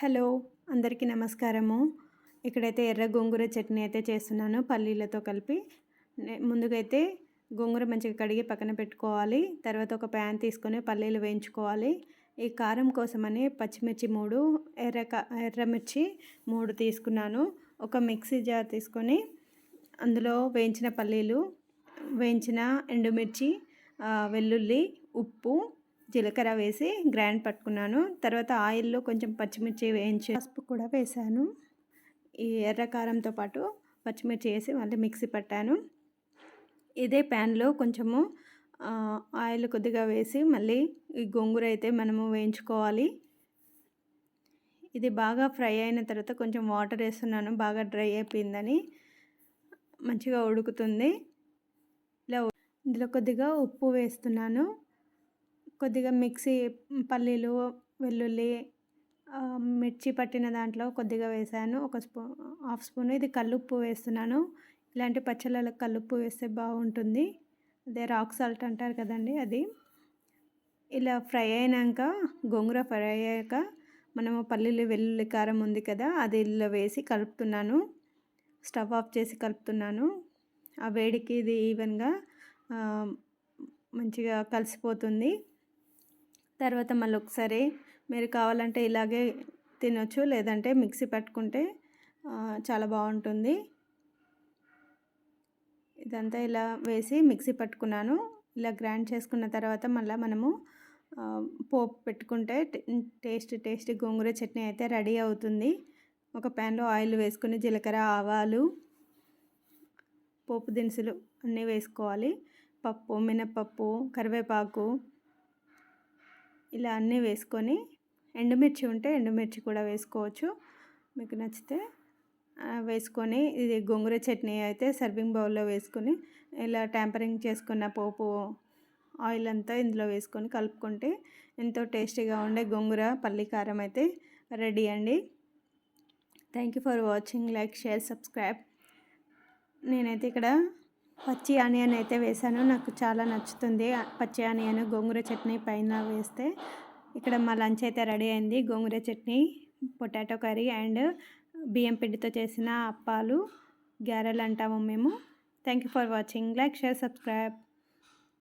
Hello అందరికీ నమస్కారము. ఇక్కడైతే ఎర్ర గోంగూర చట్నీ అయితే చేస్తున్నాను పల్లీలతో కలిపి. ముందుగా అయితే గోంగూర మంచిగా కడిగి పక్కన పెట్టుకోవాలి. తర్వాత ఒక ప్యాన్ తీసుకొని పల్లీలు వేయించుకోవాలి. ఈ కారం కోసమని పచ్చిమిర్చి మూడు ఎర్ర ఎర్రమిర్చి మూడు తీసుకున్నాను. ఒక మిక్సీ జార్ తీసుకొని అందులో వేయించిన పల్లీలు వేయించిన ఎండుమిర్చి వెల్లుల్లి ఉప్పు జీలకర్ర వేసి గ్రైండ్ పట్టుకున్నాను. తర్వాత ఆయిల్లో కొంచెం పచ్చిమిర్చి వేయించి పసుపు కూడా వేసాను. ఈ ఎర్ర కారంతో పాటు పచ్చిమిర్చి వేసి మళ్ళీ మిక్సీ పట్టాను. ఇదే ప్యాన్లో కొంచెము ఆయిల్ కొద్దిగా వేసి మళ్ళీ ఈ గోంగూర అయితే మనము వేయించుకోవాలి. ఇది బాగా ఫ్రై అయిన తర్వాత కొంచెం వాటర్ వేస్తున్నాను. బాగా డ్రై అయిపోయిందని మంచిగా ఉడుకుతుంది. ఇలా ఇందులో కొద్దిగా ఉప్పు వేస్తున్నాను. కొద్దిగా మిక్సీ పల్లీలు వెల్లుల్లి మిర్చి పట్టిన దాంట్లో కొద్దిగా వేసాను. ఒక స్పూ హాఫ్ స్పూన్. ఇది కల్లుప్పు వేస్తున్నాను. ఇలాంటి పచ్చళ్ళలో కల్లుప్పు వేస్తే బాగుంటుంది. అదే రాక్ సాల్ట్ అంటారు కదండి అది. ఇలా ఫ్రై అయినాక గోంగూర ఫ్రై అయ్యాక మనము పల్లీలు వెల్లుల్లి కారం ఉంది కదా అది ఇలా వేసి కలుపుతున్నాను. స్టవ్ ఆఫ్ చేసి కలుపుతున్నాను. ఆ వేడికి ఇది ఈవెన్గా మంచిగా కలిసిపోతుంది. తర్వాత మళ్ళీ ఒకసారి మీరు కావాలంటే ఇలాగే తినొచ్చు లేదంటే మిక్సీ పట్టుకుంటే చాలా బాగుంటుంది. ఇదంతా ఇలా వేసి మిక్సీ పట్టుకున్నాను. ఇలా గ్రైండ్ చేసుకున్న తర్వాత మళ్ళీ మనము పోపు పెట్టుకుంటే టేస్ట్ టేస్ట్ గోంగూర చట్నీ అయితే రెడీ అవుతుంది. ఒక ప్యాన్లో ఆయిల్ వేసుకుని జీలకర్ర ఆవాలు పోపు దినుసులు అన్నీ వేసుకోవాలి. పప్పు మినప్పప్పు కరివేపాకు ఇలా అన్నీ వేసుకొని ఎండుమిర్చి ఉంటే ఎండుమిర్చి కూడా వేసుకోవచ్చు. మీకు నచ్చితే వేసుకొని ఇది గోంగూర చట్నీ అయితే సర్వింగ్ బౌల్లో వేసుకొని ఇలా ట్యాంపరింగ్ చేసుకున్న పోపు ఆయిల్ అంతా ఇందులో వేసుకొని కలుపుకుంటే ఎంతో టేస్టీగా ఉండే గోంగూర పల్లి కారం అయితే రెడీ అండి. Thank you for watching like share subscribe నేనైతే ఇక్కడ పచ్చి ఆనియన్ అయితే వేసాను. నాకు చాలా నచ్చుతుంది. పచ్చి ఆనియన్ గోంగూర చట్నీ పైన వేస్తే. ఇక్కడ మా లంచ్ అయితే రెడీ అయింది. Gongura chutney potato curry and బియ్యం పిండితో చేసిన అప్పాలు గ్యారెలు అంటాము మేము. Thank you for watching like share subscribe